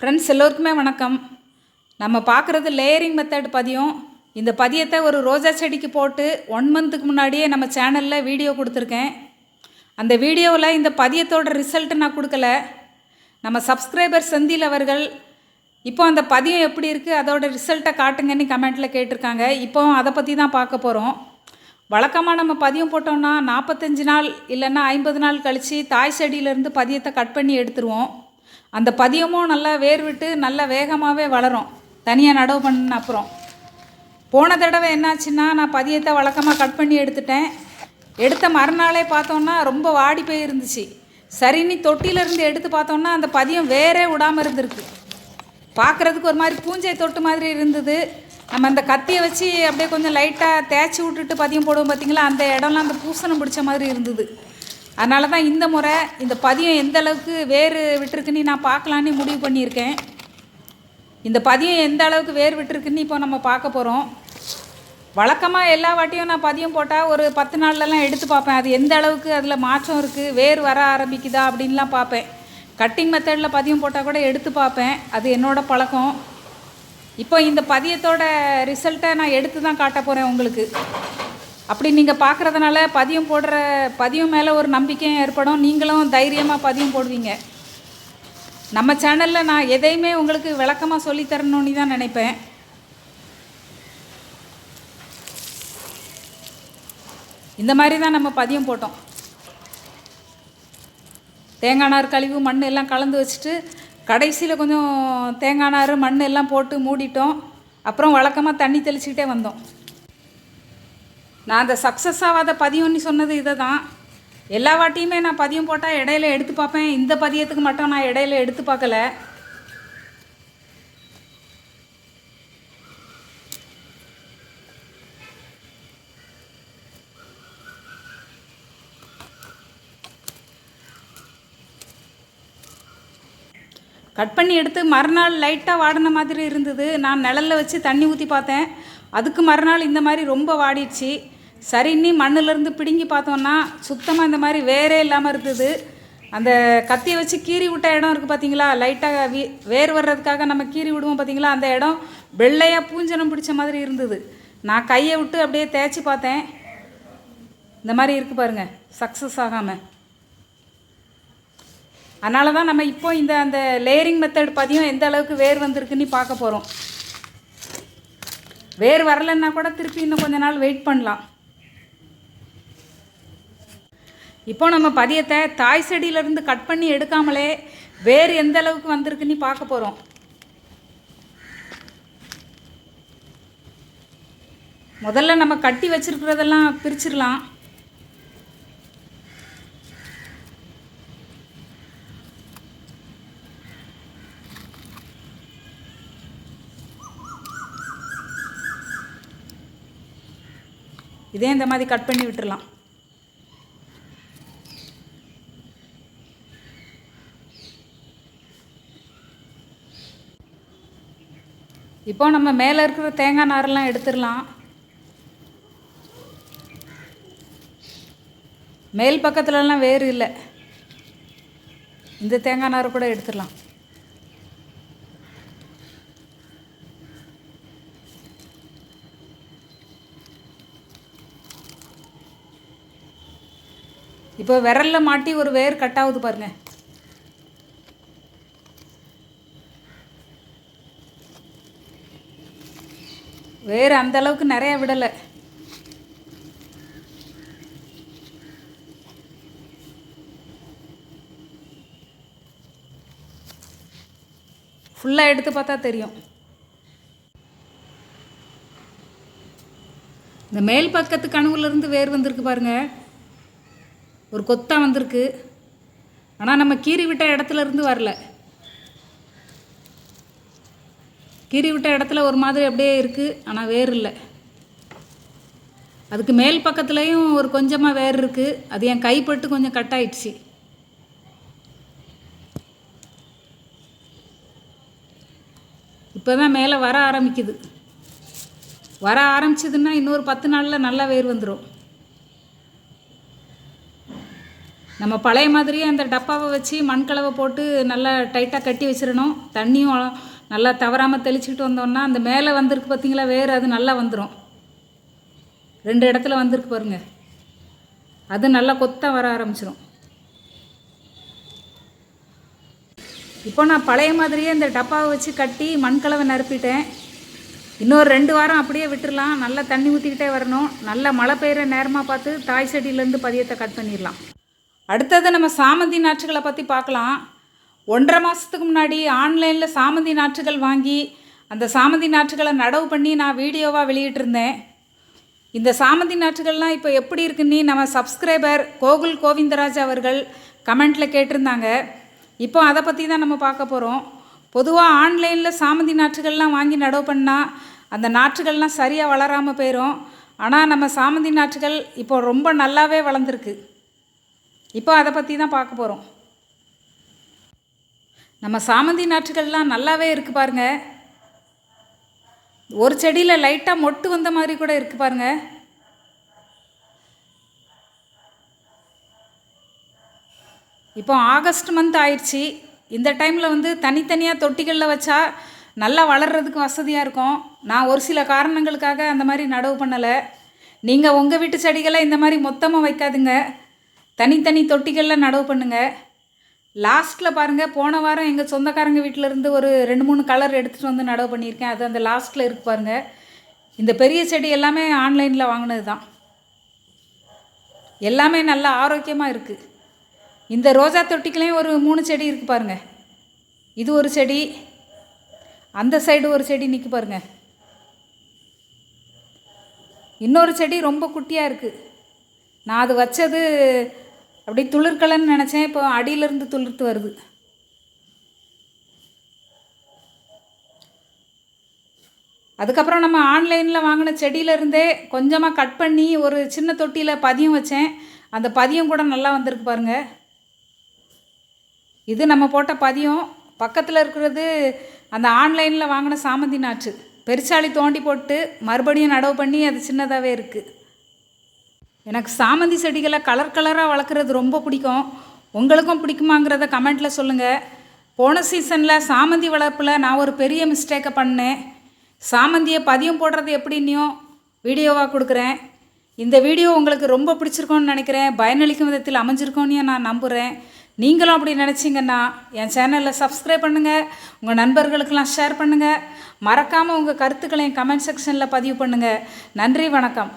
Friends எல்லோருக்குமே வணக்கம். நம்ம பார்க்குறது லேயரிங் மெத்தட் பதியம். இந்த பதியத்தை ஒரு ரோஜா செடிக்கு போட்டு ஒன் மந்த்துக்கு முன்னாடியே நம்ம சேனலில் வீடியோ கொடுத்துருக்கேன். அந்த வீடியோவில் இந்த பதியத்தோட ரிசல்ட் நான் கொடுக்கல. நம்ம சப்ஸ்கிரைபர் செந்தில் அவர்கள் இப்போ அந்த பதியம் எப்படி இருக்குது அதோட ரிசல்ட்டை காட்டுங்கன்னு கமெண்ட்டில் கேட்டிருக்காங்க. இப்போ அதை பற்றி தான் பார்க்க போகிறோம் வழக்கமாக நம்ம பதியம் போட்டோம்னா நாற்பத்தஞ்சு நாள் இல்லைன்னா ஐம்பது நாள் கழித்து தாய் செடியிலேருந்து பதியத்தை கட் பண்ணி எடுத்துருவோம். அந்த பதியமும் நல்லா வேர் விட்டு நல்லா வேகமாகவே வளரும். தனியாக நடவு பண்ண அப்புறம். போன தடவை என்னாச்சுன்னா நான் பதியத்தை வழக்கமாக கட் பண்ணி எடுத்துட்டேன். எடுத்த மறுநாளே பார்த்தோன்னா ரொம்ப வாடி போய் இருந்துச்சு சரின்னு தொட்டியிலேருந்து எடுத்து பார்த்தோன்னா அந்த பதியம் வேறே விடாமல் இருந்திருக்கு. பார்க்குறதுக்கு ஒரு மாதிரி பூஞ்சை தொட்டு மாதிரி இருந்தது. நம்ம அந்த கத்தியை வச்சு அப்படியே கொஞ்சம் லைட்டாக தேய்ச்சி விட்டுட்டு பதியம் போடுவோம் பார்த்தீங்களா? அந்த இடம்லாம் அந்த பூசணம் பிடிச்ச மாதிரி இருந்தது. அதனால தான் இந்த முறை இந்த பதியம் எந்த அளவுக்கு வேறு விட்டுருக்குன்னு நான் பார்க்கலான்னு முடிவு பண்ணியிருக்கேன். இந்த பதியம் எந்த அளவுக்கு வேர் விட்டுருக்குன்னு இப்போ நம்ம பார்க்க போகிறோம் வழக்கமாக எல்லா வாட்டியும் நான் பதியம் போட்டால் ஒரு பத்து நாள்லலாம் எடுத்து பார்ப்பேன். அது எந்த அளவுக்கு அதில் மாற்றம் இருக்குது வேர் வர ஆரம்பிக்குதா அப்படின்லாம் பார்ப்பேன். கட்டிங் மெத்தடில் பதியம் போட்டால் கூட எடுத்து பார்ப்பேன். அது என்னோடய பழக்கம். இப்போ இந்த பதியத்தோட ரிசல்ட்டை நான் எடுத்து தான் காட்ட போகிறேன் உங்களுக்கு. அப்படி நீங்கள் பார்க்குறதுனால பதியம் போடுற பதியம் மேலே ஒரு நம்பிக்கையும் ஏற்படும். நீங்களும் தைரியமாக பதியம் போடுவீங்க. நம்ம சேனலில் நான் எதையுமே உங்களுக்கு விளக்கமாக சொல்லித்தரணும்னு தான் நினைப்பேன். இந்த மாதிரி தான் நம்ம பதியம் போட்டோம். தேங்காய் நார் கழிவு மண் எல்லாம் கலந்து வச்சுட்டு கடைசியில் கொஞ்சம் தேங்காய் நார் மண் எல்லாம் போட்டு மூடிட்டோம். அப்புறம் வழக்கமாக தண்ணி தெளிச்சுக்கிட்டே வந்தோம். நான் அந்த சக்ஸஸ் ஆகாத பதியம்னு சொன்னது இதை தான் எல்லா வாட்டியுமே நான் பதியம் போட்டால் இடையில எடுத்து பார்ப்பேன். இந்த பதியத்துக்கு மட்டும் நான் இடையில எடுத்து பார்க்கல. கட் பண்ணி எடுத்து மறுநாள் லைட்டாக வாடின மாதிரி இருந்தது. நான் நிழல்ல வச்சு தண்ணி ஊற்றி பார்த்தேன். அதுக்கு மறுநாள் இந்த மாதிரி ரொம்ப வாடிடுச்சு. சரின்னு மண்ணிலேருந்து பிடுங்கி பார்த்தோன்னா சுத்தமாக இந்த மாதிரி வேரே இல்லாமல் இருந்தது. அந்த கத்தியை வச்சு கீறி விட்ட இடம் இருக்குது பார்த்தீங்களா லைட்டாக வீ வேர் வர்றதுக்காக நம்ம கீறி விடுவோம் பார்த்தீங்களா அந்த இடம் வெள்ளையாக பூஞ்சனம் பிடிச்ச மாதிரி இருந்தது. நான் கையை விட்டு அப்படியே தேய்ச்சி பார்த்தேன். இந்த மாதிரி இருக்குது பாருங்கள் சக்ஸஸ் ஆகாமல் அதனால தான் நம்ம இப்போ இந்த அந்த லேயரிங் மெத்தட் பதியும் எந்த அளவுக்கு வேர் வந்திருக்குன்னு பார்க்க போகிறோம் வேறு வரலைன்னா கூட திருப்பி இன்னும் கொஞ்ச நாள் வெயிட் பண்ணலாம். இப்போ நம்ம பதியத்தை தாய் செடியிலேருந்து கட் பண்ணி எடுக்காமலே வேறு எந்த அளவுக்கு வந்திருக்குன்னு பார்க்க போகிறோம் முதல்ல நம்ம கட்டி வச்சிருக்கிறதெல்லாம் பிரிச்சிடலாம். இதே இந்த மாதிரி கட் பண்ணி விட்டுறலாம். இப்போ நம்ம மேலே இருக்கிற தேங்காய் நாரெல்லாம் எடுத்துடலாம். மேல் பக்கத்துலலாம் வேறு இல்லை. இந்த தேங்காய் நார் கூட எடுத்துடலாம். இப்போ விரலில் மாட்டி ஒரு வேர் கட் ஆகுது பாருங்க. வேர் அந்த அளவுக்கு நிறைய விடலை. ஃபுல்லாக எடுத்து பார்த்தா தெரியும். இந்த மேல் பக்கத்து கனவுலேருந்து வேர் வந்திருக்கு பாருங்கள் ஒரு கொத்தா வந்திருக்கு. ஆனால் நம்ம கீறி விட்ட இடத்துல இருந்து வரல. கீறி விட்ட இடத்துல ஒரு மாதிரி அப்படியே இருக்குது ஆனால் வேர் இல்லை. அதுக்கு மேல் பக்கத்துலேயும் ஒரு கொஞ்சமாக வேர் இருக்குது அது என் கைப்பட்டு கொஞ்சம் கட் ஆயிடுச்சு. இப்போ தான் மேலே வர ஆரம்பிக்குது. வர ஆரம்பிச்சதுன்னா இன்னொரு பத்து நாளில் நல்லா வேர் வந்துடும் நம்ம பழைய மாதிரியே அந்த டப்பாவை வச்சு மண்கலவை போட்டு நல்லா டைட்டாக கட்டி வச்சிடணும். தண்ணியும் நல்லா தவறாமல் தெளிச்சுக்கிட்டு வந்தோம்னா அந்த மேலே வந்திருக்கு பார்த்தீங்களா வேறு அது நல்லா வந்துடும் ரெண்டு இடத்துல வந்திருக்கு பாருங்க. அது நல்லா கொத்தாக வர ஆரம்பிச்சிடும் இப்போ நான் பழைய மாதிரியே இந்த டப்பாவை வச்சு கட்டி மண்கலவை நிரப்பிட்டேன். இன்னொரு ரெண்டு வாரம் அப்படியே விட்டுடலாம் நல்லா தண்ணி ஊற்றிக்கிட்டே வரணும். நல்லா மழை பெய்கிற நேரமாக பார்த்து தாய் செடியிலேருந்து பதியத்தை கட் பண்ணிடலாம். அடுத்தது நம்ம சாமந்தி நாற்றுகளை பற்றி பார்க்கலாம். ஒன்றரை மாதத்துக்கு முன்னாடி ஆன்லைனில் சாமந்தி நாற்றுகள் வாங்கி அந்த சாமந்தி நாற்றுகளை நடவு பண்ணி நான் வீடியோவாக வெளியிட்டிருந்தேன். இந்த சாமந்தி நாற்றுகள்லாம் இப்போ எப்படி இருக்குன்னு நம்ம சப்ஸ்கிரைபர் கோகுல் கோவிந்தராஜ் அவர்கள் கமெண்ட்டில் கேட்டிருந்தாங்க. இப்போ அதை பற்றி தான் நம்ம பார்க்க போகிறோம் பொதுவாக ஆன்லைனில் சாமந்தி நாற்றுகள்லாம் வாங்கி நடவு பண்ணால் அந்த நாற்றுகள்லாம் சரியாக வளராமல் போயிடும் ஆனால் நம்ம சாமந்தி நாற்றுகள் இப்போ ரொம்ப நல்லாவே வளர்ந்துருக்கு. இப்போ அதை பற்றி தான் பார்க்க போகிறோம் நம்ம சாமந்தி நாற்றுகள்லாம் நல்லாவே இருக்குது பாருங்க. ஒரு செடியில் லைட்டாக மொட்டு வந்த மாதிரி கூட இருக்குது பாருங்க. இப்போ ஆகஸ்ட் மந்த் ஆயிடுச்சு. இந்த டைமில் வந்து தனித்தனியாக தொட்டிகளில் வச்சா நல்லா வளர்கிறதுக்கு வசதியாக இருக்கும். நான் ஒரு சில காரணங்களுக்காக அந்த மாதிரி நடவு பண்ணலை. நீங்கள் உங்கள் வீட்டு செடிகளை இந்த மாதிரி மொத்தமாக வைக்காதுங்க. தனித்தனி தொட்டிகளில் நடவு பண்ணுங்கள் லாஸ்ட்டில் பாருங்கள் போன வாரம் எங்கள் சொந்தக்காரங்க வீட்டில் இருந்து ஒரு ரெண்டு மூணு கலர் எடுத்துகிட்டு வந்து நடவு பண்ணியிருக்கேன். அது அந்த லாஸ்ட்டில் இருக்கு பாருங்கள் இந்த பெரிய செடி எல்லாமே ஆன்லைனில் வாங்கினது தான் எல்லாமே நல்லா ஆரோக்கியமாக இருக்குது இந்த ரோஜா தொட்டிக்கலையும் ஒரு மூணு செடி இருக்குது பாருங்க. இது ஒரு செடி அந்த சைடு ஒரு செடி நிற்க பாருங்க. இன்னொரு செடி ரொம்ப குட்டியாக இருக்குது நான் அது வச்சது அப்படி துளிர்க்கலன்னு நினச்சேன். இப்போ அடியிலேருந்து துளிர்த்து வருது. அதுக்கப்புறம் நம்ம ஆன்லைனில் வாங்கின செடியிலேருந்தே கொஞ்சமாக கட் பண்ணி ஒரு சின்ன தொட்டியில் பதியம் வச்சேன். அந்த பதியம் கூட நல்லா வந்திருக்கு பாருங்கள் இது நம்ம போட்ட பதியம். பக்கத்தில் இருக்கிறது அந்த ஆன்லைனில் வாங்கின சாமந்தி நாற்று. பெருசாளி தோண்டி போட்டு மறுபடியும் நடவு பண்ணி அது சின்னதாகவே இருக்குது எனக்கு சாமந்தி செடிகளை கலர் கலராக வளர்க்குறது ரொம்ப பிடிக்கும். உங்களுக்கும் பிடிக்குமாங்கிறத கமெண்ட்டில் சொல்லுங்கள் போன சீசனில் சாமந்தி வளர்ப்பில் நான் ஒரு பெரிய மிஸ்டேக்கை பண்ணேன். சாமந்தியை பதியம் போடுறது எப்படின்னும் வீடியோவாக கொடுக்குறேன். இந்த வீடியோ உங்களுக்கு ரொம்ப பிடிச்சிருக்கோன்னு நினைக்கிறேன். பயனளிக்கும் விதத்தில் அமைஞ்சிருக்கோன்னு நான் நம்புகிறேன் நீங்களும் அப்படி நினச்சிங்கன்னா என் சேனலில் சப்ஸ்கிரைப் பண்ணுங்கள் உங்கள் நண்பர்களுக்கெல்லாம் ஷேர் பண்ணுங்கள் மறக்காமல் உங்கள் கருத்துக்களை என் கமெண்ட் செக்ஷனில் பதிவு பண்ணுங்கள் நன்றி வணக்கம்.